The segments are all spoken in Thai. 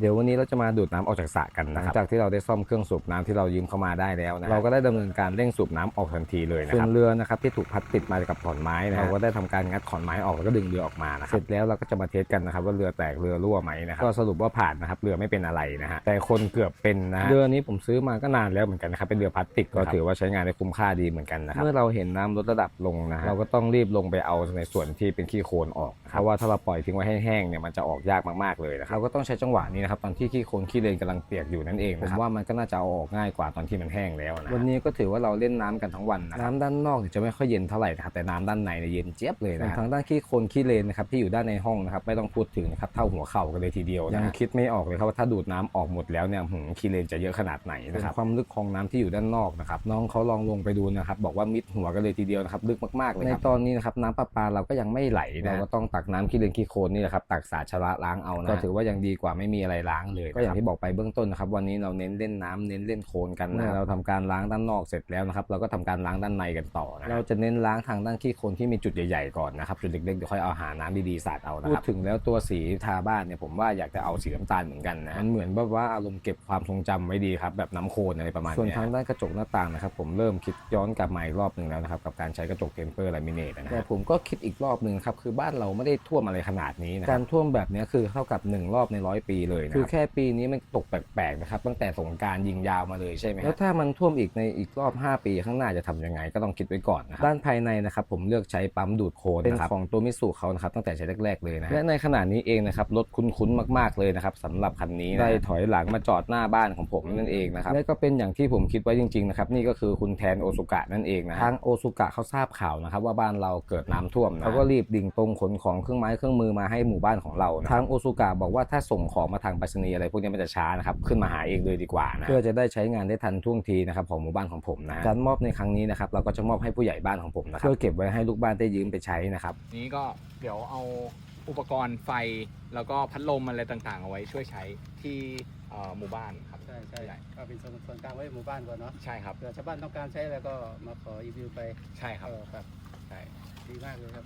เดี๋ยววันนี้เราจะมาดูดน้ำออกจากสระกันนะครับจากที่เราได้ซ่อมเครื่องสูบน้ำที่เรายืมเข้ามาได้แล้วนะเราก็ได้ดำเนินการเร่งสูบน้ำออกทันทีเลยนะครับส่วนเรือนะครับที่ถูกพัดติดมากับขอนไม้นะเราก็ได้ทำการงัดขอนไม้ออกแล้วก็ดึงเรือออกมานะครับเสร็จแล้วเราก็จะมาเทสกันนะครับว่าเรือแตกเรือรั่วไหมนะครับก็สรุปว่าผ่านนะครับเรือไม่เป็นอะไรนะฮะแต่คนเกือบเป็นนะฮะเรือนี้ผมซื้อมาก็นานแล้วเหมือนกันนะครับเป็นเรือพลาสติกก็ถือว่าใช้งานได้คุ้มค่าดีเหมือนกันนะครับเมื่อเราเห็นน้ำลดระดับลงนะฮะเราก็ต้องรีบลงไปเอาในส่วนที่เป็นขี้โคลนออกเพราะว่าถ้าเราปล่อยทิ้งไว้ให้แห้งเนี่ยมันจะออกยากมากๆเลยนะครับเราก็ต้องใช้จังหวะนี้นะครับตอนที่ขี้โคลนขี้เลนกำลังเปียกอยู่นั่นเองผมว่ามันก็น่าจะเอาออกง่ายกว่าตอนที่มันแห้งแล้วนะวันนี้ก็ถือว่าเราเล่นน้ำกันทั้งวันนะน้ำด้านนอกเนี่ยจะไม่ค่อยเย็นเท่าไหร่นะครับแต่น้ำด้านในเนี่ยเย็นเจี๊ยบเลยนะทางด้านขี้โคลนขี้เลนนะครับที่อยู่ด้านในห้องนะครับไม่ต้องพูดถึงนะครับเท่าหัวเข่ากันเลยทีเดียวยังคิดไม่ออกเลยครับว่าถ้าดูดน้ำออกหมดแล้วเนี่ยหืมขี้เลนจะเยอะขนาดไหนนะครับความลึกของน้ำที่อยู่ด้านนอกนะครับน้องเขาลองลงไปดูนะครับบอกว่ามิดหัวกันเลยทีเดียวนะครับลึกมากๆเลยในตอนนี้นะครับน้ำประปาเราก็ยังไม่ไหลนะเราก็ต้องตักน้ำขี้เลนขี้โคลนนี่แหละครับตักสาชะระล้างเอานะก็ถือว่ายังดีกว่าไม่มีอะไรล้างเลยก็อย่างที่บอกไปเบื้องต้นนะครับวันนี้เราเน้นเล่นน้ำเน้นเล่นโคลนกันนะเราทำการล้างด้านนอกเสร็จแล้วนะครับเราก็ทำการล้างด้านในกันต่อนะเราจะเน้นล้างทางด้านขี้โคลนที่มีจุดใหญ่ๆก่อนนะครับจุดเล็กๆเดี๋ยวค่อยเอาหาน้ำดีๆสาดเอานะครับพูดถึงแล้วตัวสีทาบ้านเนี่ยผมว่าอยากจะเอาสีน้ำตาลเหมือนกันนะมันเหมือนแบบว่าอารมณ์เก็บความทรงจำไว้ดีครับแบบน้ำโคลนอะไรประมาณนี้ส่วนทางด้านกระจกหน้าต่างนะครับผมเริ่มคิดย้อนกลับมาอีกรอบหนึ่งแล้วนะครับกับการใช้กระจกเทมเปอร์ลามิเนตนะแต่ผมก็คิดอีกรอบหนึ่งครับคือบ้านเราไม่ได้ท่วมอะไรขนาดนี้นะการท่วมแบบนี้คือเท่ากับ 1 รอบในร้อยปีเลยนะคือแค่ปีนี้มันตกแปลกๆนะครับ ตั้งแต่สงกรารยิงยาวมาเลยใช่ไหมแล้วถ้ามันท่วมอีกในอีกรอบ 5 ปีข้างหน้าจะทำยังไงก็ต้องคิดไว้ก่อนนะครับด้านภายในนะครับผมเลือกใช้ปั๊มดูดโคลนเป็นของตัวมิสูเขานะครับตั้งแต่ใช้แรกๆเลยนะและในขณะนี้เองนะครับรถคุ้นๆมากๆเลยนะครับสำหรับคันนี้ได้ถอยหลังมาจอดหน้าบ้านของผมนั่นเองนะครับและก็เป็นอย่างที่ผมคิดไว้จริงๆนะครับนี่ก็คือคุณแทนโอซุกะนั่นเองนะทางโอซุกะเขาทราบข่าวนะครับว่าบ้านเราเกิดน้ำท่วมนะเขาก็รีบดิ่งตรงขนของเครื่องไม้เครื่องมือมาให้หมู่บ้านของเรานะทางโอซุกะบอกว่าถ้าส่งของมาทางไปรษณีย์อะไรพวกนี้มันจะช้านะครับขึ้นมาหาเองเลยดีกว่านะเพื่อจะได้ใช้งานได้ทันท่วงทีนะครับของหมู่บ้านของผมนะการมอบในครั้งนี้นะครับเราก็จะมอบให้ผู้ใหญ่บ้านของผมนะครับเพื่อเก็บไว้ให้ลูกบ้านได้ยืมไปใช้นะครับนี้ก็เดี๋ยวเอาอุปกรณ์ไฟแล้วก็พัดลมอะไรต่างๆ เอาไว้ช่วยใช้ที่เอ่อหมู่บ้านครับใช่ใช่ก็เป็นส่วนส่วนกลางไว้หมู่บ้านก่อนเนาะใช่ครับเผื่อชาวบ้านต้องการใช้แล้วก็มาขอรีวิวไปใช่ครับเออครับ ใช่ดีมากเลยครับ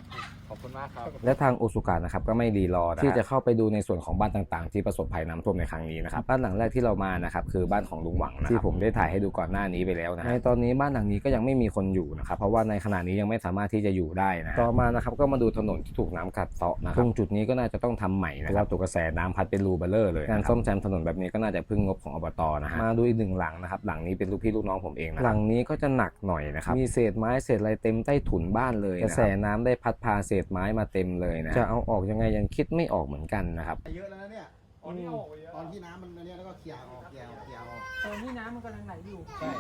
ขอบคุณมากครับ และทางโอซุกะนะครับก็ไม่รีรอนะที่จะเข้าไปดูในส่วนของบ้านต่างๆ ที่ประสบภัยน้ำท่วมในครั้งนี้นะครับบ้านหลังแรกที่เรามานะครับคือบ้านของลุงหวังนะที่ผมได้ถ่ายให้ดูก่อนหน้านี้ไปแล้วนะในตอนนี้บ้านหลังนี้ก็ยังไม่มีคนอยู่นะครับเพราะว่าในขณะนี้ยังไม่สามารถที่จะอยู่ได้นะต่อมานะครับก็มาดูถนนที่ถูกน้ำกัดเซาะนะครับตรงจุดนี้ก็น่าจะต้องทำใหม่นะครับตัวกระแสน้ำพัดเป็นรูเบลเลอร์เลยการซ่อมแซมถนนแบบนี้ก็น่าจะพึ่งงบของอบตนะฮะมาดูอีกหนึ่งหลังนะครับหลังนี้เป็นลูกพี่ลูกน้องผมเองนะหลังนี้ก็จะหนักหน่อยนะครับมีเศษไม้เศษอะไรเต็มใต้ถุนบ้านเลยกระแสน้ำได้พัดพาเศษไม้มาเต็มเลยนะจะเอาออกยังไงยังคิดไม่ออกเหมือนกันนะครับเยอะแล้วนะเนี่ย อ๋อนี่เอาออกไปเยอะตอนที่น้ำมันอันเนี้ยแล้วก็เคลียร์ออกเคลียร์ออกเคลียร์ออกตอนที่น้ำมันกำลังไหลอยู่ ใช่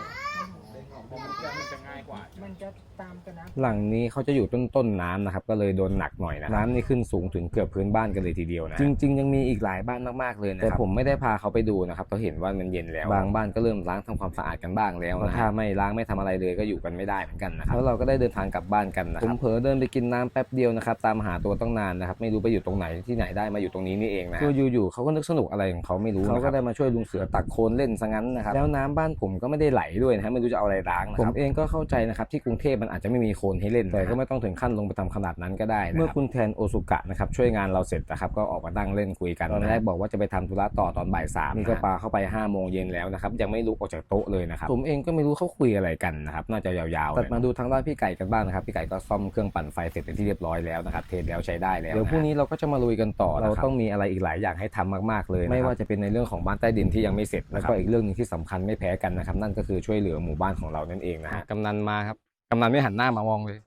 เด้งออกเพราะมันจะมันจะง่ายกว่ามันจะตามกันนะหลังนี้เขาจะอยู่ต้นต้นๆน้ำนะครับ ก็เลยโดนหนักหน่อยนะน้ำนี่ขึ้นสูงถึงเกือบพื้นบ้านกันเลยทีเดียวนะ จริง ๆ ยังมีอีกหลายบ้านมากๆเลยนะแต่ผมไม่ได้พาเขาไปดูนะครับเพราะเห็นว่ามันเย็นแล้ว บางบ้านก็เริ่มล้างทำความสะอาดกันบ้างแล้วนะถ้าไม่ล้างไม่ทำอะไรเลยก็อยู่กันไม่ได้เหมือนกันนะครับแล้วเราก็ได้เดินทางกลับบ้านกันนะครับผมเผลอเดินไปกินน้ำแป๊บเดียวนะครับตามหาตัวต้องนานนะครับไม่รู้ไปอยู่ตรงไหนที่ไหนได้มาอยู่ตรงนี้นี่เองนะคืออยู่ๆเขาก็นึกสนุกอะไรของเขาไม่รู้เขาก็ได้มาช่วยลุงเสือตักโคลนเล่นซะงั้นนะครับแล้วน้ำบ้านผมก็ไม่ได้ไหลด้วยนะฮะไม่รู้จะเอาอะไรล้างนะครับผมเองก็เข้าใจนะครับที่กรุงเทพมันอาจจะไม่มีโคลนให้เล่นแต่ก็ไม่ต้องถึงขั้นลงไปทำขนาดนั้นก็ได้นะเมื่อคุณแทนโอซุกะนะครับช่วยงานเราเสร็จนะครับก็ออกมาตั้งเล่นคุยกันตอนแรกบอกว่าจะไปทำธุระต่อตอนบ่ายสามนี่ก็ปาเข้าไป5้าโมงเย็นแล้วนะครับยังไม่ลุกออกจากโต๊ะเลยนะครับผมเองก็ไม่รู้เขาคุยอะไรกันนะครับน่าจะยาวๆตัดมาดูทางด้านพี่ไก่กันบ้างนะครับพี่ไก่ก็ซ่อมเครื่องปั่นไฟเสร็จเป็นที่เรียบร้อยแล้วนะครับเทสแล้วใช้ได้แล้วเดี๋ยวพรุ่งนี้เราก็จะมาลุยกันต่อเราต้องมีอะไรอีกหลายอย่างให้ทำมากๆเลยไม่ว่าจะเป็นในเรื่องของบ้านใต้ดินที่ยังไม่เสร็จแล้วก็อีกเรื่องหนึงที่สำคัญไม่แพ้กันนะครับนั่นก็คือช่วยเหลือหมู่บ้านของเรานั่นเองนะฮะกำนันมาครับกำนันไม่หันหน้ามามองเลย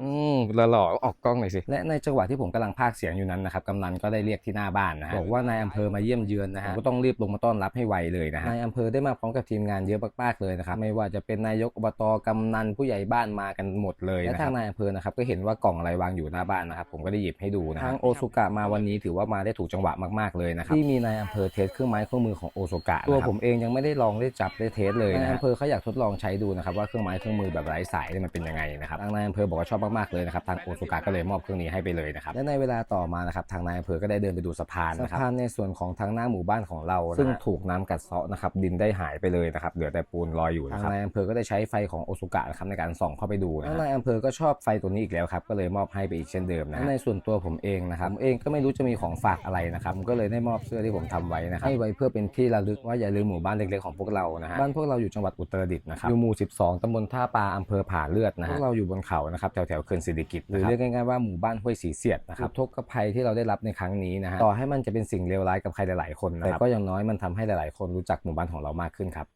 อืมหล่อๆออกกล้องหน่อยสิ และในจังหวะที่ผมกำลังพากย์เสียงอยู่นั้นนะครับกำนันก็ได้เรียกที่หน้าบ้านนะฮะบอกว่านายอำเภอมาเยี่ยมเยือนนะฮะผมก็ต้องรีบลงมาต้อนรับให้ไวเลยนะฮะนายอำเภอได้มาพร้อมกับทีมงานเยอะมากๆเลยนะครับไม่ว่าจะเป็นนายกอบตกำนันผู้ใหญ่บ้านมากันหมดเลยและทางนายอำเภอนะครับก็เห็นว่ากล่องอะไรวางอยู่หน้าบ้านนะครับผมก็ได้หยิบให้ดูนะทางโอซุกะมาวันนี้ถือว่ามาได้ถูกจังหวะมากๆเลยนะครับที่มีนายอำเภอเทสเครื่องไม้เครื่องมือของโอซุกะตัวผมเองยังไม่ได้ลองได้จับได้เทสเลยนะอำเภอเขาอยากทดลองใช้ดูนะครับว่าเครื่องไม้เครื่องมือแบบไร้สายเนี่ยมันเป็นยังไงนะครับทางนายอำเภอบอกว่าชอบมากๆเลยนะครับทางโอซุกะก็เลยมอบเครื่องนี้ให้ไปเลยนะครับและในเวลาต่อมานะครับทางนายอำเภอก็ได้เดินไปดูสะพานนะครับสะพานในส่วนของทางหน้าหมู่บ้านของเรานะฮะซึ่งถูกน้ำกัดเซาะนะครับดินได้หายไปเลยนะครับเหลือแต่ปูนลอยอยู่นะครับทางนายอำเภอก็ได้ใช้ไฟของโอซุกะนะครับในการส่องเข้าไปดูนะฮะนายอำเภอก็ชอบไฟตัวนี้อีกแล้วครับก็เลยมอบให้ไปอีกเช่นเดิมนะฮะในส่วนตัวผมเองนะครับผมเองก็ไม่รู้จะมีของฝากอะไรนะครับผมก็เลยได้มอบเสื้อที่ผมทำไว้นะครับให้ไว้เพื่อเป็นที่ระลึกว่าอย่าลืมหมู่บ้านเล็กๆของพวกเรานะฮะบ้านพวกเราอยู่จังหวัดอุตรดิตถ์นะครับอยู่หมู่ 12ตำบลท่าปลาอำเภอผาเลือดนะฮะพวกเราอยู่บนเขานะครับแถวๆเขื่อนสิริกิติ์หรือเรียกง่ายๆว่าหมู่บ้านห้วยสีเสียดนะครับทุกข์ภัยที่เราได้รับในครั้งนี้นะฮะต่อให้มันจะเป็นสิ่งเลวร้ายกับใครหลายๆคนนะครับแต่ก็อย่างน้อยมันทำให้หลายๆ คนรู้จักหมู่บ้านของเรามากขึ้นครับ